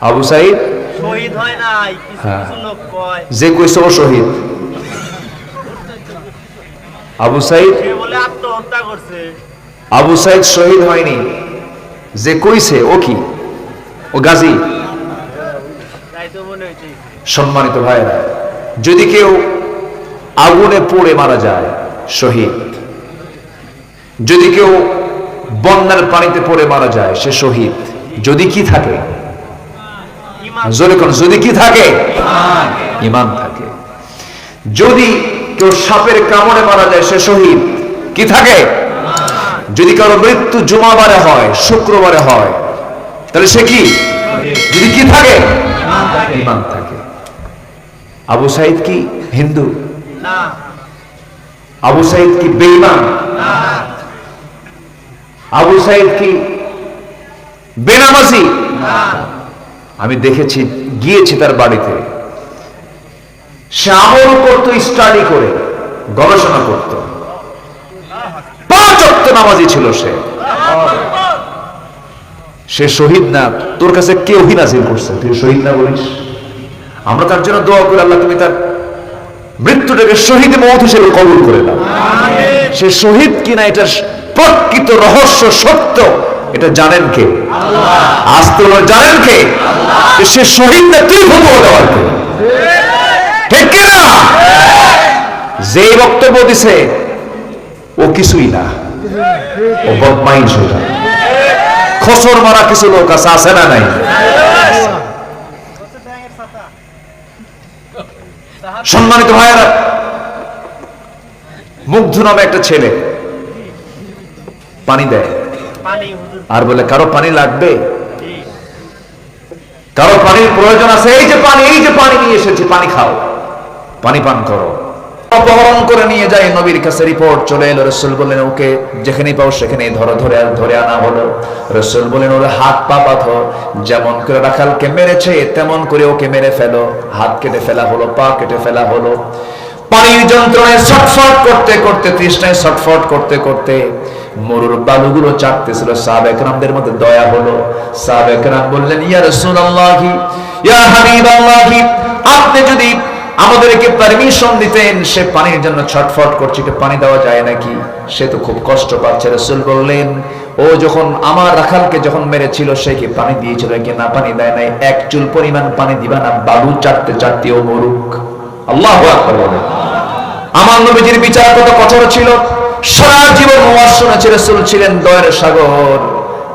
আবু সাইদ শহীদ হয় নাই কিছু হ্যাঁ। কিছু লোক কয়। যে কইছে ও শহীদ। আবু সাইদ বলে আত্মহত্যা করছে। আবু সাইদ শহীদ হয়নি। যে কইছে ও কি? ও গাজী? মনে সম্মানিত ভাইরা যদি কেউ আগুনে পড়ে মারা যায় শহীদ। যদি কেউ বন্যার পানিতে পড়ে মারা যায় সে শহীদ। যদি কি থাকে জোরে কোন যদি কি থাকে? ইমান থাকে। যদি কেউ সাপের কামড়ে মারা যায় সে শহীদ। কি থাকে? যদি কারও মৃত্যু জুমাবারে হয় শুক্রবারে হয় তাহলে সে কি? যদি কি থাকে? ইমান থাকে। আবু সাইদ কি হিন্দু? আবু সাইদ কি বেঈমান? আবু সাইদ কি বেনামাজি? আমি দেখেছি গিয়েছি তার বাড়িতে। সে আমল করতো স্টাডি করে গবেষণা করত। পাঁচ নামাজি ছিল সে। সে শহীদ না তোর কাছে কে অভিনাজিল করছে? তুই শহীদ না বলিস? আমরা তার জন্য দোয়া করি আল্লাহ তুমি তার মৃত্যুটাকে শহীদ মত হিসেবে কবুল করে দাও সে শহীদ কিনা এটা প্রকৃত রহস্য সত্য। এটা জানেন কে? আসতে জানেন কে? সে শহীদ না তুই ফটো দেওয়ার কে? ঠিক কিনা যে বক্তব্য দিছে, ও কিছুই না। ও বদমাইন সোজা খসর মারা কিছু লোক আছে আছে না নাই? সম্মানিত ভাইয়েরা, মুগ্ধ নামে একটা ছেলে পানি দেয়। আর বলে, কারও পানি লাগবে? কারও পানির প্রয়োজন আছে? এই যে পানি, এই যে পানি নিয়ে এসেছি, পানি খাও। পানি পান করো। অপহরণ করে নিয়ে যায় নবীর কাছে রিপোর্ট, চলে এলো, রসুল বললেন, ওকে, যেখানেই পাও সেখানেই ধরো, ধরে আর ধরে আনা হলো। রসুল বললেন, ওর, হাত পা বাঁধো। যেমন করে রাখালকে মেরেছে, তেমন করে ওকে মেরে ফেলো। হাত কেটে ফেলা হলো, পা কেটে ফেলা হলো। পানির যন্ত্রণায় ছটফট করতে করতে, তৃষ্ণায় ছটফট করতে করতে মরুর বালুগুলো চাটতেছিল সাহাবেকরামদের মধ্যে দয়া হলো। সাহাবেকরাম বললেন, ইয়া রাসূলুল্লাহি, ইয়া হাবিবাল্লাহি, আপনি যদি আমাদেরকে পারমিশন দিতেন, সে পানির জন্য ছটফট করছে একটু পানি দেওয়া যায় নাকি? সে তো খুব কষ্ট পাচ্ছে। রসুল বললেন, ও যখন আমার রাখালকে যখন মেরেছিল, সে কি পানি দিয়েছিল কি না, পানি দেয় নাই। এক চুল পরিমাণ পানি দিবা না, বালু চাটতে চাটতে ও মরুক। আল্লাহ আমার নবীজির বিচার কত কঠোর ছিল? সারা জীবন রসুল ছিলেন দয়ের সাগর।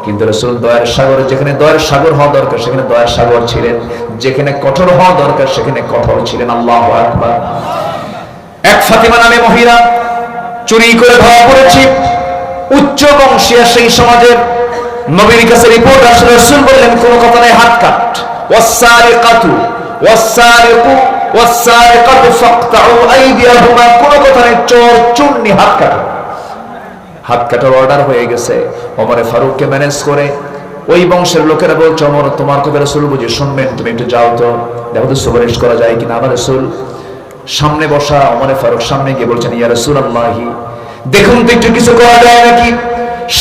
কিন্তু রসুল সাগর, যেখানে সাগর হওয়া দরকার, সেখানে সাগর ছিলেন। যেখানে কঠোর হওয়া দরকার, সেখানে কঠোর ছিলেন। আল্লাহ এক ফাতিমা নামে মহিলা, চুরি করে ধরা পড়েছি। উচ্চ বংশীয় সেই সমাজের নবীর কাছে রিপোর্ট আসলে, রসুল বললেন, কোনো কথা নাই, হাত কাট। ওয়াসারিকাতু ওয়াসারিকু ওয়াসারিকাতু ফাকতাউ আইদিয়াহুমা, কোনো কথা নাই, চোর, চুন্নি হাত কাটো। হাত কাটার অর্ডার হয়ে গেছে। ওমরে ফারুককে ম্যানেজ করে ওই বংশের লোকেরা বলছে অমর তোমার কথা রসুল বুঝে, শুনবেন, তুমি একটু যাও তো। দেখো তো সুপারিশ করা যায় কিনা আমার রসুল? সামনে বসা অমরে ফারুক সামনে গিয়ে বলছেন, ইয়া রসুল আল্লাহি দেখুন তো একটু কিছু করা যায় নাকি?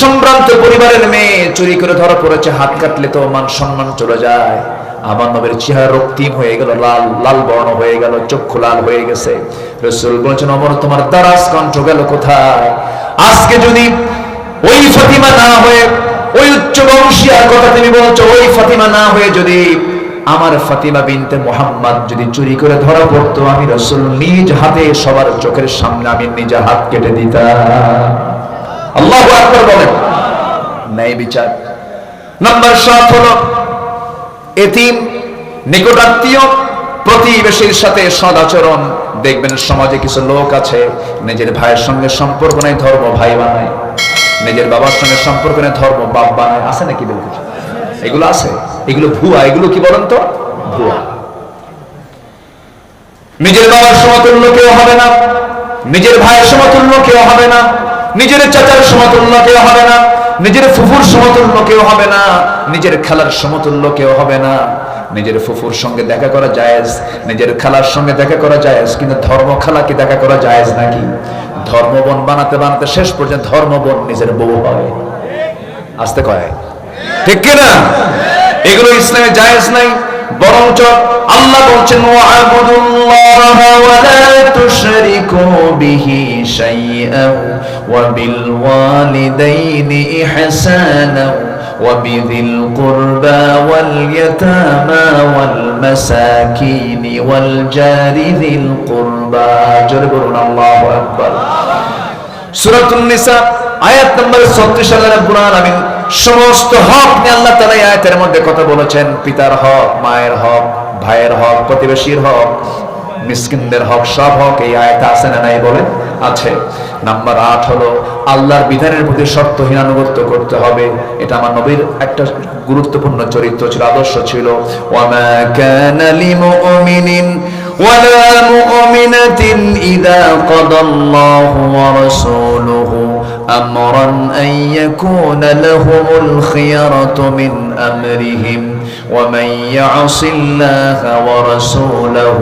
সম্ভ্রান্ত পরিবারের মেয়ে চুরি করে ধরা পড়েছে, হাত কাটলে তো মান সম্মান চলে যায়। আমার নবের চেহারা রক্তিম হয়ে গেল, লাল লাল বর্ণ হয়ে গেল, চক্ষু লাল হয়ে গেছে। রসুল বলছেন, অমর, তোমার দারাজ কণ্ঠ গেল কোথায়? আজকে যদি ওই ফাতিমা না হয়ে, ওই উচ্চ বংশীয়ার কথা তুমি বলছো, ওই ফাতিমা না হয়ে যদি আমার ফাতিমা বিনতে মোহাম্মদ যদি চুরি করে ধরা পড়তো, আমি রসুল নিজ হাতে সবার চোখের সামনে আমি নিজে হাত কেটে দিতাম। আল্লাহ আকবর বলেন। ন্যায় বিচার। নাম্বার সাত হলো এতিম, নিকটাত্মীয়, প্রতিবেশীর সাথে সদাচরণ। দেখবেন সমাজে কিছু লোক আছে, নিজের ভাইয়ের সঙ্গে সম্পর্ক নেই, ধর্ম ভাই বানায়। নিজের বাবার সঙ্গে সম্পর্ক নেই, ধর্ম বাপ বানায়। আছে নাকি দেখুন এগুলো আছে? এগুলো ভুয়া, এগুলো কি বলেন তো? ভুয়া। নিজের বাবার সমতুল্য কেউ হবে না, নিজের ভাইয়ের সমতুল্য কেউ হবে না, নিজের চাচার সমতুল্য কেউ হবে না নিজের ফুফুর সমতুল্য কেউ হবে না, নিজের খালার সমতুল্য কেউ হবে না। নিজের ফুফুর সঙ্গে দেখা করা জায়েজ, নিজের খালার সঙ্গে দেখা করা জায়েজ, কিন্তু ধর্ম খালাকে দেখা করা জায়েজ নাকি? ধর্মবন বানাতে বানাতে শেষ পর্যন্ত ধর্মবন নিজের বউ হয়। আসতে কয়। ঠিক কিনা এগুলো ইসলামে জায়েজ নাই, বরঞ্চ আল্লাহ বলছেন ওয়াবুদুল্লাহ ওয়া লা তুশরিকু বিহি শাইআন। ওয়া বিল ওয়ালিদাইনি ইহসানা وبذي القربى واليتامى والمساكين والجار ذي القربى جربنا الله أكبر সূরাতুন নিসা আয়াত নম্বর 36 আল্লাহ রাব্বুল আলামিন সমস্ত হক নিয়ে আল্লাহ তাআলা এই আয়াতের মধ্যে কথা বলেছেন পিতার হক মায়ের হক ভাইয়ের হক প্রতিবেশীর হক মিসকিনদের হক সব হক এই আয়াতে আছে না নাই বলেন আছে নাম্বার আট হলো আল্লাহর বিধানের প্রতি শর্তহীন আনুগত্য করতে হবে এটা আমার নবীর একটা গুরুত্বপূর্ণ চরিত্র ছিল আদর্শ ছিল ওয়ামা কানা লিমুমিনিন ولا مؤمنة إذا قضى الله ورسوله أمرا أن يكون لهم الخيرة من أمرهم ومن يعص الله ورسوله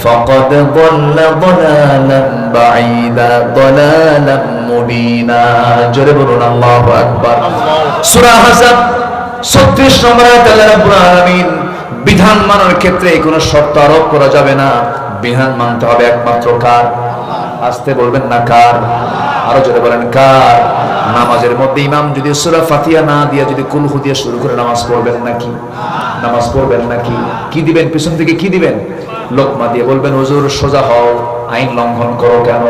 فقد ضل ضلالا بعيدا ضلالا مبينا جربنا الله أكبر سورة حزب 36 নম্বর আয়াত আল্লাহ রাব্বুল আলামিন বিধান মানার ক্ষেত্রে কোনো শর্ত আরোপ করা যাবে না বিধান মানতে হবে একমাত্র কার আসতে বলবেন না কার আরো জোরে বলেন কার নামাজের মধ্যে ইমাম যদি সূরা ফাতিহা না দিয়ে যদি কুলহু দিয়ে শুরু করে নামাজ পড়বেন নাকি নামাজ পড়বেন নাকি কি দিবেন পিছন থেকে কি দিবেন লোকমা দিয়ে বলবেন, হুজুর, সোজা হও, আইন লঙ্ঘন করো কেন?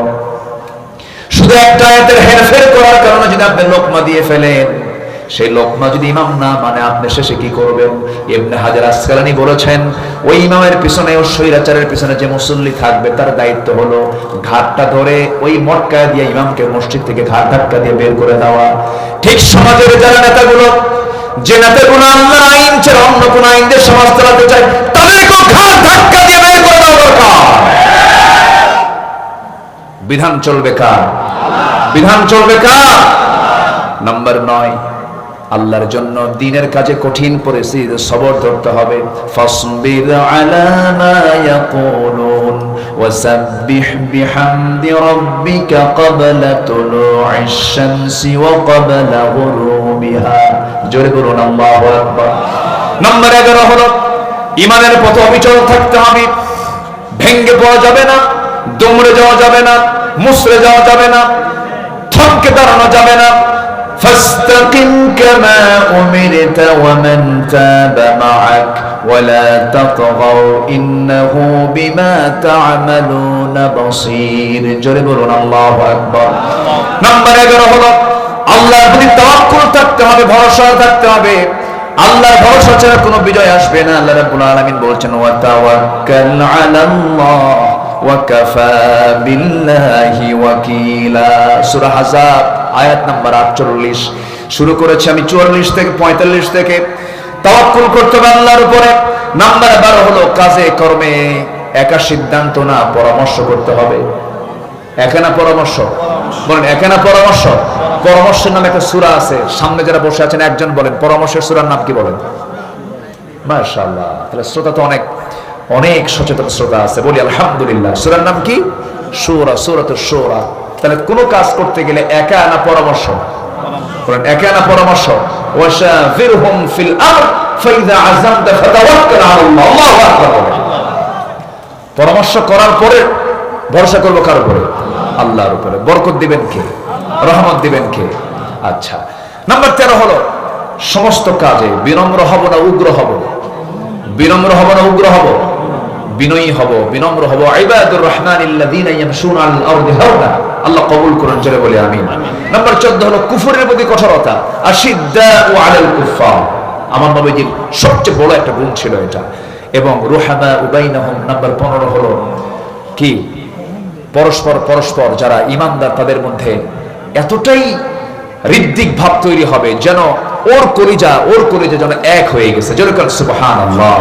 শুধু একটা আয়াতের হেরফের করার কারণে যদি আপনি লোকমা দিয়ে ফেলেন, সেই লোকমা যদি ইমাম না মানে আপনি শেষে কি করবেন? ইবনে হাজার আসকালানি বলেছেন, ওই ইমামের পিছনে ও স্বৈরাচারের পিছনে যে মুসল্লি থাকবে, তার দায়িত্ব হলো ঘাটটা ধরে ওই মটকা দিয়ে ইমামকে মসজিদ থেকে ঘাট ধাক্কা দিয়ে বের করে দেওয়া। ঠিক সমাজের যারা নেতাগুলো, যে নেতাগুলো আল্লাহর আইন ছাড়া অন্য কোন আইন দিয়ে সমাজ চালাতে চায়, তাদেরকেও ঘাট ধাক্কা বিধান চলবে কার? বিধান চলবে কার? নাম্বার নয়, আল্লাহর জন্য দিনের কাজে কঠিন পরিস্থিতিতে সবর ধরতে হবে। ওয়াসাব্বিহ বিহামদি রাব্বিকা ক্বাবলা তুলুইশ শামসি ওয়া ক্বাবলা জোরে বলুন, আল্লাহু আকবার। নাম্বার 11 হলো ইমানের পথে অবিচল থাকতে হবে। ভেঙ্গে পড়া যাবে না দমড়ে যাওয়া যাবে না মুসরে যাওয়া যাবে না থমকে দাঁড়ানো যাবে না فاستقم كما أمرت ومن تاب معك ولا تطغوا إنه بما تعملون بصير জোরে বলুন আল্লাহু আকবার নাম্বার 11 হলো আল্লাহর প্রতি তাওয়াক্কুল থাকতে হবে ভরসা থাকতে হবে আল্লাহর ভরসা ছাড়া কোনো বিজয় আসবে না। আল্লাহ রাব্বুল আলামিন বলছেন ওয়া তাওয়াক্কাল আলাল্লাহ ওয়া কাফা বিল্লাহি ওয়াকিলা। সূরা হাজাব আয়াত নাম্বার 48 শুরু করেছি আমি 44 থেকে 45 থেকে। তাওয়াক্কুল করতে হবে আল্লাহর উপরে। নাম্বার 12 হলো কাজে কর্মে একা সিদ্ধান্ত না, পরামর্শ করতে হবে। একা না পরামর্শ? বলেন, একা না পরামর্শ? পরামর্শের নামে একটা সূরা আছে। সামনে যারা বসে আছেন, একজন বলেন, পরামর্শের সূরার নাম কি বলেন? মাশাআল্লাহ, তাহলে শ্রোতা তো অনেক অনেক সচেতন শ্রোতা আছে। বলি আলহামদুলিল্লাহ। সূরার নাম কি? সূরা, সূরাতুশ সূরা। তাহলে কোনো কাজ করতে গেলে একা না পরামর্শ। একা না পরামর্শ। পরামর্শ করার পরে ভরসা করব কার উপরে? আল্লাহর উপরে। বরকত দিবেন কে? রহমত দিবেন কে? আচ্ছা নাম্বার তেরো হলো, সমস্ত কাজে বিনম্র হব না উগ্র হব? বিনম্র হব না উগ্র হব? বিনয়ী হব, বিনম্র হব। রহমান আল্লাহ কবুল করুন, জোরে বলে, আমিন। নাম্বার 14 হলো, কুফরের প্রতি কঠোরতা। আশিদ্দাউ আলাল কুফার আমার নবীজির সবচেয়ে বড় একটা গুণ ছিল এটা। এবং রুহামা উবাইনাহুম নাম্বার 15 হলো, কি? পরস্পর পরস্পর যারা ইমানদার তাদের মধ্যে এতটাই হৃদ্দিক ভাব তৈরি হবে যেন ওর কলিজা ওর কলিজা যেন এক হয়ে গেছে। যেরকম সুবহান আল্লাহ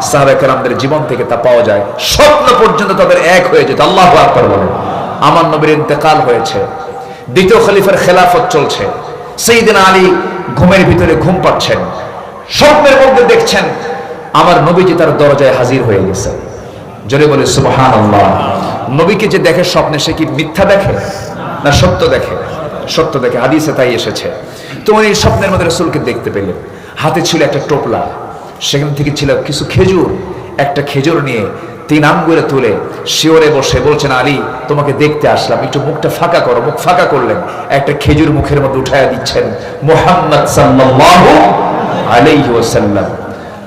সাহাবাহামদের জীবন থেকে তা পাওয়া যায়। স্বপ্ন পর্যন্ত তাদের এক হয়ে যেত। আল্লাহ আকবর বলে আমার নবীর ইন্তেকাল হয়েছে। দ্বিতীয় খলিফার খেলাফত চলছে। সেই দিন আলী ঘুমের ভিতরে ঘুম পাচ্ছেন। স্বপ্নের মধ্যে দেখছেন, আমার নবীজি তার দরজায় হাজির হয়ে গেছে। জোরে বলে সুবহান আল্লাহ নবীকে যে দেখে স্বপ্নে, সে কি মিথ্যা দেখে না সত্য দেখে? সত্য দেখে, হাদিসে তাই এসেছে। তো উনি স্বপ্নের মধ্যে রসুলকে দেখতে পেলেন হাতে ছিল একটা টোপলা, সেখান থেকে ছিল কিছু খেজুর। একটা খেজুর নিয়ে তিন আঙ্গুলে তুলে শিওরে বসে বলছেন, আলী, তোমাকে দেখতে আসলাম। একটু মুখটা ফাঁকা করো, মুখ ফাঁকা করলেন। একটা খেজুর মুখের মধ্যে উঠাইয়া দিচ্ছেন মোহাম্মদ সাল্লাল্লাহু আলাইহি ওয়াসাল্লাম।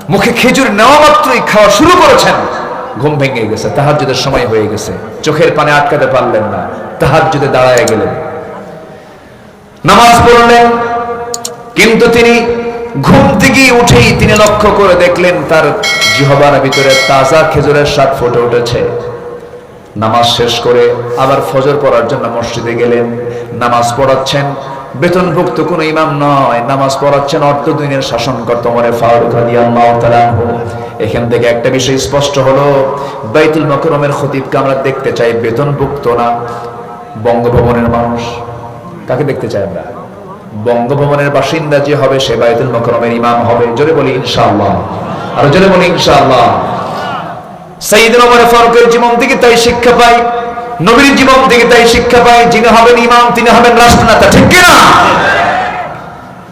মুখে খেজুর নেওয়া মাত্রই খাওয়া শুরু করেছেন। ঘুম ভেঙে গেছে, তাহাজ্জুদের সময় হয়ে গেছে। চোখের পানে আটকাতে পারলেন না, তাহাজ্জুদে দাঁড়ায় গেলেন। নামাজ পড়লেন, কিন্তু তিনি ঘুম থেকে উঠেই তিনি লক্ষ্য করে দেখলেন তার জিহবার ভিতরে তাজা খেজুরের স্বাদ ফুটে উঠেছে। নামাজ শেষ করে আবার ফজর পড়ার জন্য মসজিদে গেলেন। নামাজ পড়াচ্ছেন, বেতনভুক্ত কোন ইমাম নয়। নামাজ পড়াচ্ছেন অর্ধ দিনের শাসনকর্তা মনে ফারুক এখান থেকে একটা বিষয় স্পষ্ট হলো, বাইতুল মকরমের খতিবকে আমরা দেখতে চাই, বেতনভুক্ত না, বঙ্গভবনের মানুষ। কাকে দেখতে চাই আমরা? বঙ্গভবনের বাসিন্দা যে হবে, সে বাইতুল মকরমের ইমাম হবে। জোরে বলি, ইনশাআল্লাহ। আর জোরে বলি, ইনশাআল্লাহ। সাইয়েদনা ওমর ফারুকের জীবন থেকে তাই শিক্ষা পাই, নবীর জীবন থেকে তাই শিক্ষা পাই, যিনি হবেন ইমাম, তিনি হবেন রাষ্ট্রনেতা, ঠিক কি না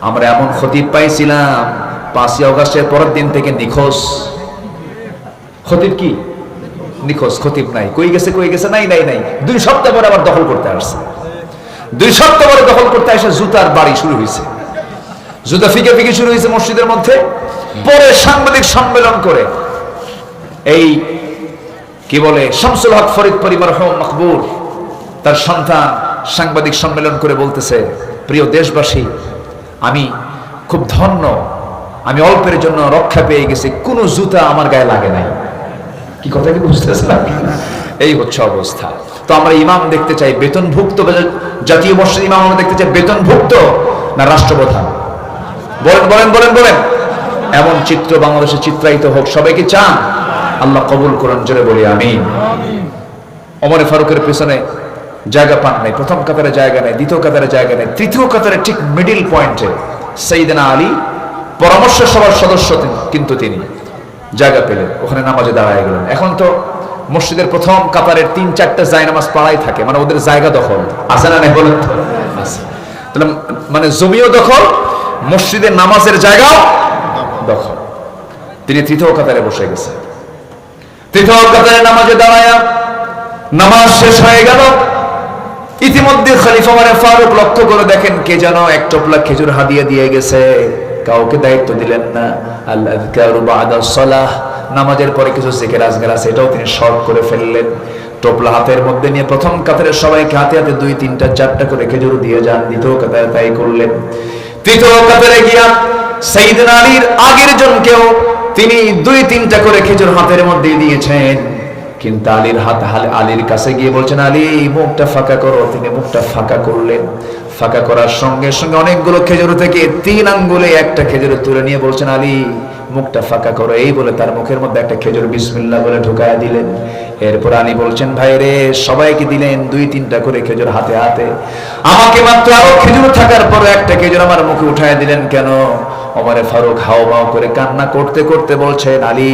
আমরা এমন খতিব পাইছিলাম, পাঁচই অগস্টের পরের দিন থেকে নিখোঁজ। খতিব কি? নিখোঁজ, খতিব নাই। কই গেছে কই গেছে? নাই নাই নাই। দুই সপ্তাহ পরে আবার দখল করতে আসছে। দুই সপ্তাহ পরে দখল করতে এসে জুতার বাড়ি শুরু হয়েছে। জুতা ফিকে ফিকে শুরু হয়েছে মসজিদের মধ্যে। পরে সাংবাদিক সম্মেলন করে। এই কি বলে, শামসুল হক ফরিদ পরিবার মকবুর তার সন্তান সাংবাদিক সম্মেলন করে বলতেছে, প্রিয় দেশবাসী, আমি খুব ধন্য, আমি অল্পের জন্য রক্ষা পেয়ে গেছি, কোনো জুতা আমার গায়ে লাগে নাই। কি কথা কি বুঝতেছেন এই হচ্ছে অবস্থা। তো আমরা ইমাম দেখতে চাই, বেতনভুক্ত জাতীয় মসজিদ ইমাম আমরা দেখতে চাই, বেতনভুক্ত না রাষ্ট্রপ্রধান? বলেন বলেন বলেন বলেন। এমন চিত্র বাংলাদেশে চিত্রায়িত হোক, সবাইকে চান। আল্লাহ কবুল করেন, জোরে বলি আমি অমরে ফারুকের পেছনে জায়গা পান নাই, প্রথম কাতারে জায়গা নেই, দ্বিতীয় কাতারে জায়গা নেই, তৃতীয় কাতারে ঠিক মিডিল পয়েন্টে সঈদানা আলী পরামর্শ সভার সদস্য কিন্তু তিনি জায়গা পেলেন, ওখানে নামাজে দাঁড়ায় গেলেন। এখন তো মসজিদের প্রথম কাতারের তিন চারটা জায় নামাজ পাড়াই থাকে মানে ওদের জায়গা দখল। আছে না নেই বলেন তাহলে মানে জমিও দখল মসজিদের নামাজের জায়গাও দখল। তিনি তৃতীয় কাতারে বসে গেছে। তৃতীয় কাতারে নামাজে দাঁড়ায় নামাজ শেষ হয়ে গেল। ইতিমধ্যে খলিফা মানে ফারুক লক্ষ্য করে দেখেন কে যেন এক টপলা খেজুর হাদিয়ে দিয়ে গেছে। কাউকে দায়িত্ব দিলেন না। আল্লাহ নামাজের পরে কিছু জিকির আজগার আছে, এটাও তিনি শর্ট করে ফেললেন। টোপলা হাতের মধ্যে নিয়ে প্রথম কাতারের সবাইকে হাতে হাতে দুই, তিনটা, চারটা করে খেজুর দিয়ে যান, দ্বিতীয় কাতারে তাই করলেন। তৃতীয় কাতারে গিয়া সাইদিন আলীর আগের জনকেও তিনি দুই, তিনটা করে খেজুর হাতের মধ্যে দিয়েছেন। কিন্তু আলীর হাত আলীর কাছে গিয়ে বলছেন, আলী, মুখটা ফাঁকা করো। তিনি মুখটা ফাঁকা করলেন। ফাঁকা করার সঙ্গে সঙ্গে অনেকগুলো খেজুর থেকে তিন আঙ্গুলে একটা খেজুর তুলে নিয়ে বলছেন, আলী, মুখটা ফাঁকা করো। এই বলে তার মুখের মধ্যে একটা খেজুর বিসমিল্লাহ বলে ঢুকায় দিলেন। এরপর আলী বলছেন, ভাই রে, সবাইকে দিলেন দুই তিনটা করে খেজুর হাতে হাতে। আমাকে মাত্র আরও খেজুর থাকার পরে একটা খেজুর আমার মুখে উঠায় দিলেন কেন? ওমরে ফারুক হাও করে কান্না করতে করতে বলছেন, আলী